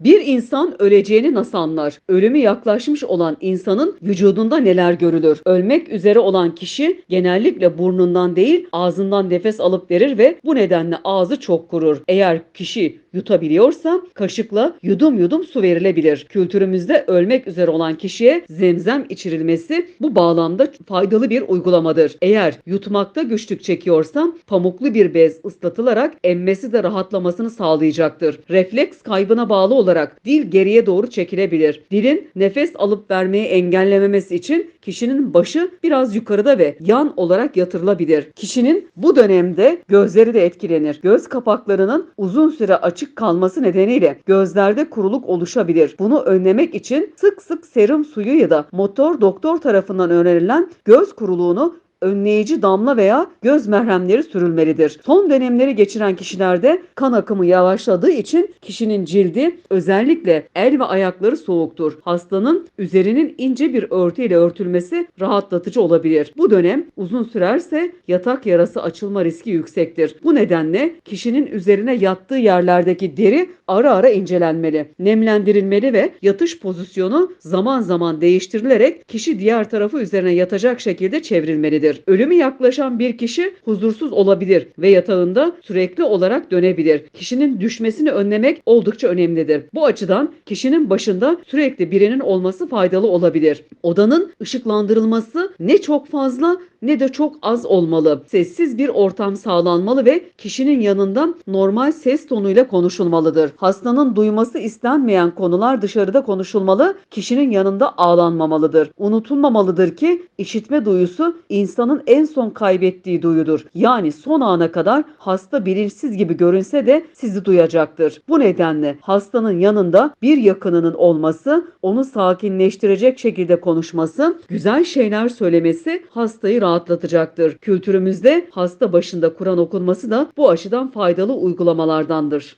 Bir insan öleceğini nasıl anlar? Ölümü yaklaşmış olan insanın vücudunda neler görülür? Ölmek üzere olan kişi genellikle burnundan değil ağzından nefes alıp verir ve bu nedenle ağzı çok kurur. Eğer kişi yutabiliyorsa kaşıkla yudum yudum su verilebilir. Kültürümüzde ölmek üzere olan kişiye zemzem içirilmesi bu bağlamda faydalı bir uygulamadır. Eğer yutmakta güçlük çekiyorsa pamuklu bir bez ıslatılarak emmesi de rahatlamasını sağlayacaktır. Refleks kaybına bağlı olarak dil geriye doğru çekilebilir. Dilin nefes alıp vermeyi engellememesi için kişinin başı biraz yukarıda ve yan olarak yatırılabilir. Kişinin bu dönemde gözleri de etkilenir. Göz kapaklarının uzun süre açık kalması nedeniyle gözlerde kuruluk oluşabilir. Bunu önlemek için sık sık serum suyu ya da motor doktor tarafından önerilen göz kuruluğunu önleyici damla veya göz merhemleri sürülmelidir. Son dönemleri geçiren kişilerde kan akımı yavaşladığı için kişinin cildi özellikle el ve ayakları soğuktur. Hastanın üzerinin ince bir örtüyle örtülmesi rahatlatıcı olabilir. Bu dönem uzun sürerse yatak yarası açılma riski yüksektir. Bu nedenle kişinin üzerine yattığı yerlerdeki deri ara ara incelenmeli, nemlendirilmeli ve yatış pozisyonu zaman zaman değiştirilerek kişi diğer tarafı üzerine yatacak şekilde çevrilmelidir. Ölümü yaklaşan bir kişi huzursuz olabilir ve yatağında sürekli olarak dönebilir. Kişinin düşmesini önlemek oldukça önemlidir. Bu açıdan kişinin başında sürekli birinin olması faydalı olabilir. Odanın ışıklandırılması ne çok fazla ne de çok az olmalı. Sessiz bir ortam sağlanmalı ve kişinin yanında normal ses tonuyla konuşulmalıdır. Hastanın duyması istenmeyen konular dışarıda konuşulmalı, kişinin yanında ağlanmamalıdır. Unutulmamalıdır ki işitme duyusu insanın en son kaybettiği duyudur. Yani son ana kadar hasta bilinçsiz gibi görünse de sizi duyacaktır. Bu nedenle hastanın yanında bir yakınının olması, onu sakinleştirecek şekilde konuşması, güzel şeyler söylemesi hastayı rahatlatacaktır. Kültürümüzde hasta başında Kur'an okunması da bu açıdan faydalı uygulamalardandır.